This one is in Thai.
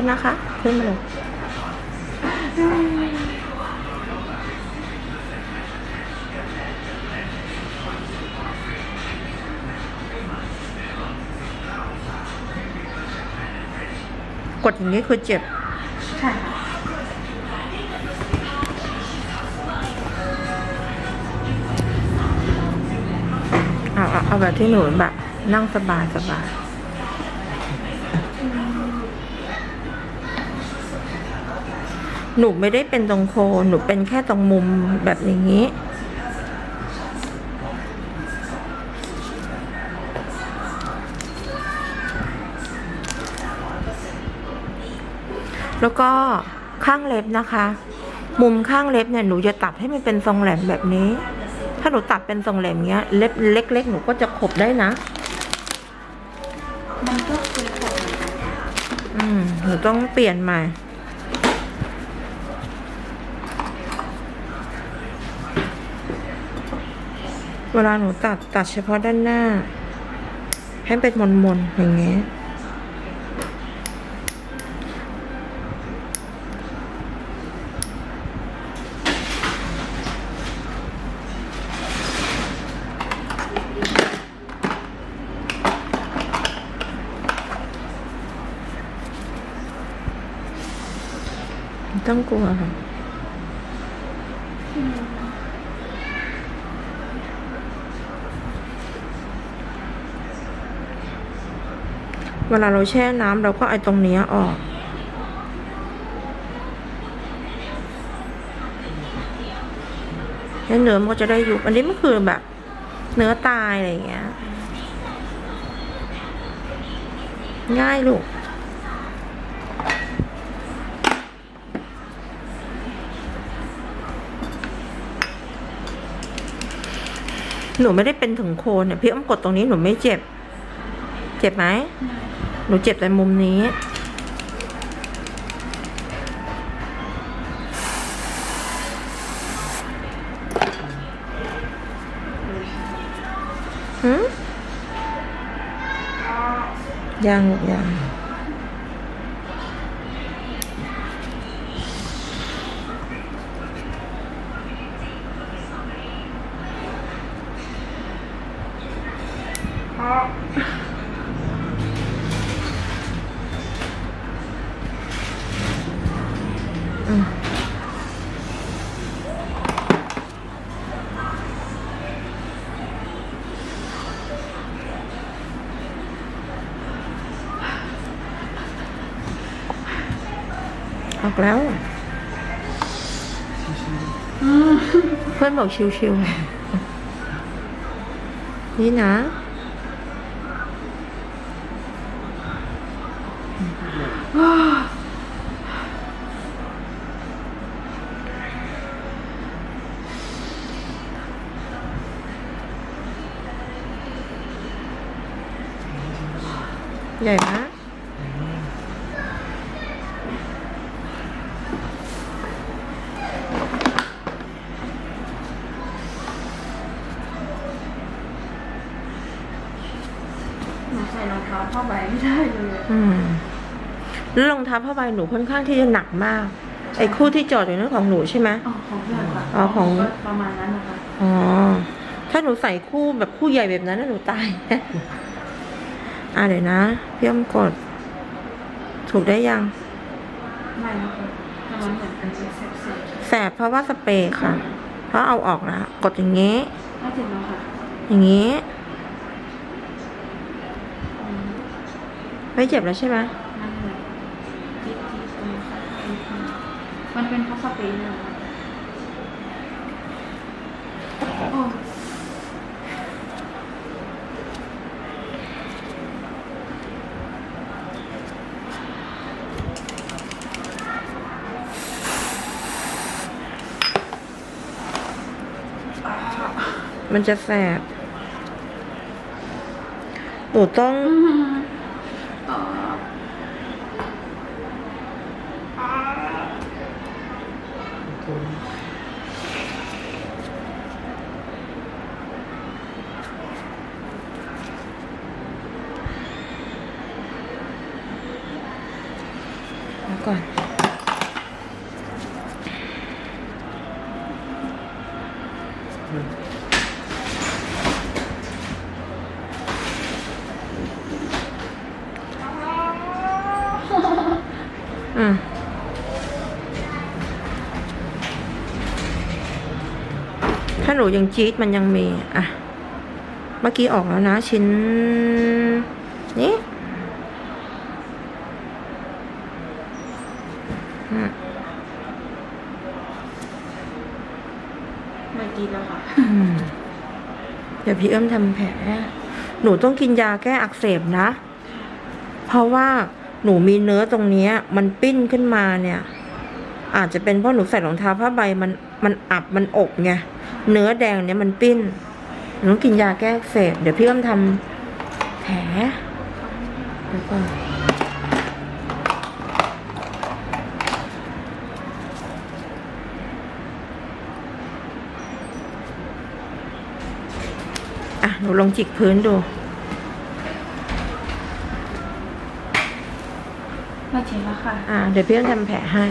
ษนะคะ ขึ้นมาเลยกดอย่างนี้คือเจ็บ ใช่ค่ะเอาเอาเอาแบบที่หนูแบบนั่งสบายสบาย หนูไม่ได้เป็นตรงโคนหนูเป็นแค่ตรงมุมแบบอย่างนี้ แล้วก็ข้างเล็บนะคะ มุมข้างเล็บเนี่ยหนูจะตัดให้มันเป็นทรงแหลมแบบนี้ ถ้าหนูตัดเป็นทรงแหลมเงี้ยเล็บเล็ก ๆ หนูก็จะขบได้นะมันก็คือขนอืมหนูต้องเปลี่ยนใหม่ เวลาหนูตัดตัดเฉพาะด้านหน้า ให้เป็นมนๆอย่างเงี้ยต้องกลัวค่ะ เวลาเราแช่น้ำเราก็ไอตรงเนี้ยออก แล้วเนื้อมันก็จะได้ยุบอันนี้มันคือแบบ เนื้อตายอะไรอย่างเงี้ย ง่ายลูกหนูไม่ได้เป็นถึงโคนเนี่ยพี่อ้อมกดตรงนี้หนูไม่เจ็บ เจ็บไหม หนูเจ็บแต่มุมนี้หืมยังลูกยังอืมอ อกแล้วเพื่อนบอกชิวๆ นี่นะ ใหญ่ไหมากหนูใส่รองเท้าผ้าใบไม่ได้เลยอืมแล้วรองเท้าผ้าใบหนูค่อนข้างที่จะหนักมาก ไอ้คู่ที่จอดอยู่นั่นของหนูใช่ไหม อ๋อของเพื่อนค่ะอ๋อของ ก็ประมาณนั้นนะคะ อ๋อ ถ้าหนูใส่คู่แบบคู่ใหญ่แบบนั้นน่ะหนูตาย อะเดี๋ยวนะพี่อ้อมกด ถูกได้ยัง ไม่นะคะแต่มันเหมือนเป็นเซ็ปซี่แสบเพราะว่าสเปรย์ค่ะ เพราะเอาออกแล้วกดอย่างงี้น่าเจ็บแล้วค่ะอย่างงี้อืมไม่เจ็บแล้วใช่ไหมนั่นเลยจิ๊บจิ๊บตรงนี้ค่ะจิ๊บจิ๊บมันเป็นเพราะสเปรย์เนี่ยเหรอคะ มันจะแสบ หนูต้อง ก่อน อืมถ้าหนูยังจี๊ดมันยังมี อะ เมื่อกี้ออกแล้วนะ ชิ้น นี้อืมไม่กินแล้วค่ะอืมเดี๋ยวพี่เอื้อมทำแผล หนูต้องกินยาแก้อักเสบนะ เพราะว่า หนูมีเนื้อตรงเนี้ยมันปิ้นขึ้นมาเนี่ย อาจจะเป็นเพราะหนูใส่รองเท้าผ้าใบมันมันอับมันอกไงเนื้อแดงเนี่ยมันปิ้นหนูกินยาแก้เสบเดี๋ยวพี่เอื้อมทำแผลเดี๋ยวก่อนอะหนูลองจิกพื้นดู ไม่เจ็บแล้วค่ะ อ่า เดี๋ยวพี่ต้องทำแผลให้